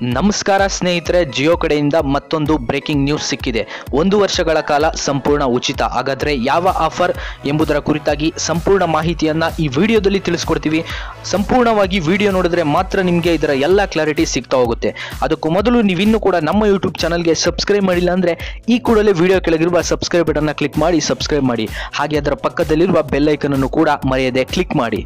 ನಮಸ್ಕಾರ ಸ್ನೇಹಿತರೆ ಜಿಯೋ ಕಡೆಯಿಂದ ಮತ್ತೊಂದು ಬ್ರೇಕಿಂಗ್ ನ್ಯೂಸ್ ಸಿಕ್ಕಿದೆ. ಒಂದು ವರ್ಷಗಳ ಕಾಲ ಸಂಪೂರ್ಣ ಉಚಿತ. ಹಾಗಾದರೆ ಯಾವ ಆಫರ್ ಎಂಬುದರ ಕುರಿತಾಗಿ ಸಂಪೂರ್ಣ ಮಾಹಿತಿಯನ್ನು ಈ ವಿಡಿಯೋದಲ್ಲಿ ತಿಳಿಸ್ಕೊಡ್ತೀವಿ. ಸಂಪೂರ್ಣವಾಗಿ ವಿಡಿಯೋ ನೋಡಿದ್ರೆ ಮಾತ್ರ ನಿಮಗೆ ಇದರ ಎಲ್ಲ ಕ್ಲಾರಿಟಿ ಸಿಗ್ತಾ ಹೋಗುತ್ತೆ. ಅದಕ್ಕೂ ಮೊದಲು ನೀವಿನ್ನೂ ಕೂಡ ನಮ್ಮ ಯೂಟ್ಯೂಬ್ ಚಾನಲ್ಗೆ ಸಬ್ಸ್ಕ್ರೈಬ್ ಮಾಡಿಲ್ಲ ಅಂದರೆ ಈ ಕೂಡಲೇ ವಿಡಿಯೋ ಕೆಳಗಿರುವ ಸಬ್ಸ್ಕ್ರೈಬ್ ಬಟನ್ನ ಕ್ಲಿಕ್ ಮಾಡಿ ಸಬ್ಸ್ಕ್ರೈಬ್ ಮಾಡಿ. ಹಾಗೆ ಅದರ ಪಕ್ಕದಲ್ಲಿರುವ ಬೆಲ್ಲೈಕನನ್ನು ಕೂಡ ಮರೆಯದೆ ಕ್ಲಿಕ್ ಮಾಡಿ.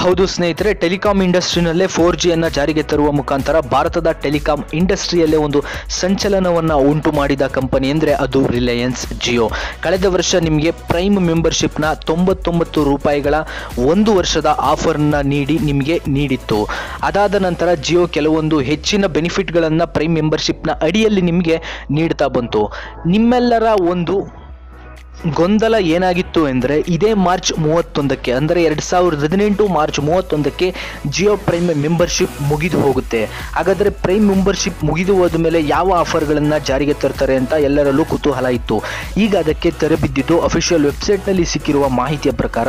ಹೌದು ಸ್ನೇಹಿತರೆ, ಟೆಲಿಕಾಂ ಇಂಡಸ್ಟ್ರಿನಲ್ಲೇ ಫೋರ್ ಜಿಯನ್ನು ಜಾರಿಗೆ ತರುವ ಮುಖಾಂತರ ಭಾರತದ ಟೆಲಿಕಾಂ ಇಂಡಸ್ಟ್ರಿಯಲ್ಲೇ ಒಂದು ಸಂಚಲನವನ್ನು ಉಂಟು ಮಾಡಿದ ಕಂಪನಿ ಅಂದರೆ ಅದು ರಿಲಯನ್ಸ್ ಜಿಯೋ. ಕಳೆದ ವರ್ಷ ನಿಮಗೆ ಪ್ರೈಮ್ ಮೆಂಬರ್ಶಿಪ್ನ ತೊಂಬತ್ತೊಂಬತ್ತು ರೂಪಾಯಿಗಳ ಒಂದು ವರ್ಷದ ಆಫರ್ನ ನೀಡಿ ನಿಮಗೆ ನೀಡಿತ್ತು. ಅದಾದ ನಂತರ ಜಿಯೋ ಕೆಲವೊಂದು ಹೆಚ್ಚಿನ ಬೆನಿಫಿಟ್ಗಳನ್ನು ಪ್ರೈಮ್ ಮೆಂಬರ್ಶಿಪ್ನ ಅಡಿಯಲ್ಲಿ ನಿಮಗೆ ನೀಡ್ತಾ ಬಂತು. ನಿಮ್ಮೆಲ್ಲರ ಒಂದು ಗೊಂದಲ ಏನಾಗಿತ್ತು ಅಂದರೆ ಇದೇ ಮಾರ್ಚ್ ಮೂವತ್ತೊಂದಕ್ಕೆ, ಅಂದರೆ ಎರಡು ಸಾವಿರದ ಹದಿನೆಂಟು ಮಾರ್ಚ್ ಮೂವತ್ತೊಂದಕ್ಕೆ ಜಿಯೋ ಪ್ರೈಮ್ ಮೆಂಬರ್ಶಿಪ್ ಮುಗಿದು ಹೋಗುತ್ತೆ. ಹಾಗಾದರೆ ಪ್ರೈಮ್ ಮೆಂಬರ್ಶಿಪ್ ಮುಗಿದು ಹೋದ ಮೇಲೆ ಯಾವ ಆಫರ್ಗಳನ್ನು ಜಾರಿಗೆ ತರ್ತಾರೆ ಅಂತ ಎಲ್ಲರಲ್ಲೂ ಕುತೂಹಲ ಇತ್ತು. ಈಗ ಅದಕ್ಕೆ ತೆರೆ ಬಿದ್ದಿದ್ದು ಅಫಿಷಿಯಲ್ ವೆಬ್ಸೈಟ್ನಲ್ಲಿ ಸಿಕ್ಕಿರುವ ಮಾಹಿತಿಯ ಪ್ರಕಾರ,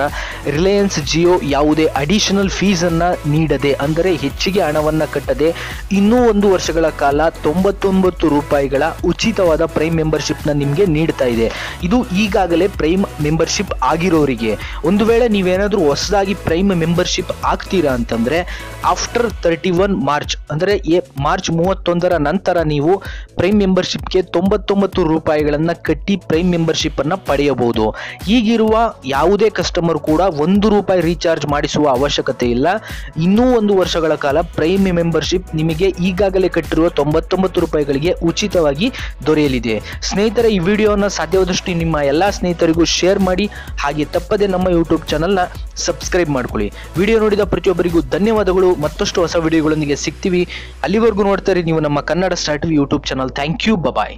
ರಿಲಯನ್ಸ್ ಜಿಯೋ ಯಾವುದೇ ಅಡಿಷನಲ್ ಫೀಸನ್ನು ನೀಡದೆ, ಅಂದರೆ ಹೆಚ್ಚಿಗೆ ಹಣವನ್ನು ಕಟ್ಟದೆ, ಇನ್ನೂ ಒಂದು ವರ್ಷಗಳ ಕಾಲ ತೊಂಬತ್ತೊಂಬತ್ತು ರೂಪಾಯಿಗಳ ಉಚಿತವಾದ ಪ್ರೈಮ್ ಮೆಂಬರ್ಶಿಪ್ನ ನಿಮಗೆ ನೀಡ್ತಾ ಇದೆ. ಇದು ಈಗಾಗಲೇ ಪ್ರೈಮ್ ಮೆಂಬರ್ಶಿಪ್ ಆಗಿರೋರಿಗೆ. ಒಂದು ವೇಳೆ ನೀವೇನಾದರೂ ಹೊಸದಾಗಿ ಪ್ರೈಮ್ ಮೆಂಬರ್ಶಿಪ್ ಆಗ್ತೀರಾ ಅಂತಂದರೆ ಆಫ್ಟರ್ ತರ್ಟಿ ಒನ್ ಮಾರ್ಚ್ ಅಂದರೆ ಎ ಮಾರ್ಚ್ ಮೂವತ್ತೊಂದರ ನಂತರ ನೀವು ಪ್ರೈಮ್ ಮೆಂಬರ್ಶಿಪ್ಗೆ ತೊಂಬತ್ತೊಂಬತ್ತು ರೂಪಾಯಿಗಳನ್ನು ಕಟ್ಟಿ ಪ್ರೈಮ್ ಮೆಂಬರ್ಶಿಪ್ಪನ್ನು ಪಡೆಯಬಹುದು. ಈಗಿರುವ ಯಾವುದೇ ಕಸ್ಟಮರ್ ಕೂಡ ಒಂದು ರೂಪಾಯಿ ರೀಚಾರ್ಜ್ ಮಾಡಿಸುವ ಅವಶ್ಯಕತೆ ಇಲ್ಲ. ಇನ್ನೂ ಒಂದು ವರ್ಷಗಳ ಕಾಲ ಪ್ರೈಮ್ ಮೆಂಬರ್ಶಿಪ್ ನಿಮಗೆ ಈಗಾಗಲೇ ಕಟ್ಟಿರುವ ತೊಂಬತ್ತೊಂಬತ್ತು ರೂಪಾಯಿಗಳಿಗೆ ಉಚಿತವಾಗಿ ದೊರೆಯಲಿದೆ. ಸ್ನೇಹಿತರೆ, ಈ ವಿಡಿಯೋನ ಸಾಧ್ಯವಾದಷ್ಟು ನಿಮ್ಮ ಎಲ್ಲ ಸ್ನೇಹಿತರಿಗೂ ಶೇರ್ ಮಾಡಿ, ಹಾಗೆ ತಪ್ಪದೆ ನಮ್ಮ ಯೂಟ್ಯೂಬ್ ಚಾನಲ್ನ ಸಬ್ಸ್ಕ್ರೈಬ್ ಮಾಡ್ಕೊಳ್ಳಿ. ವಿಡಿಯೋ ನೋಡಿದ ಪ್ರತಿಯೊಬ್ಬರಿಗೂ ಧನ್ಯವಾದಗಳು. ಮತ್ತಷ್ಟು ಹೊಸ ವಿಡಿಯೋಗಳೊಂದಿಗೆ ಸಿಗ್ತೀವಿ. ಅಲ್ಲಿವರೆಗೂ ನೋಡ್ತಾರೆ ನೀವು ನಮ್ಮ Kannada start YouTube channel thank you bye-bye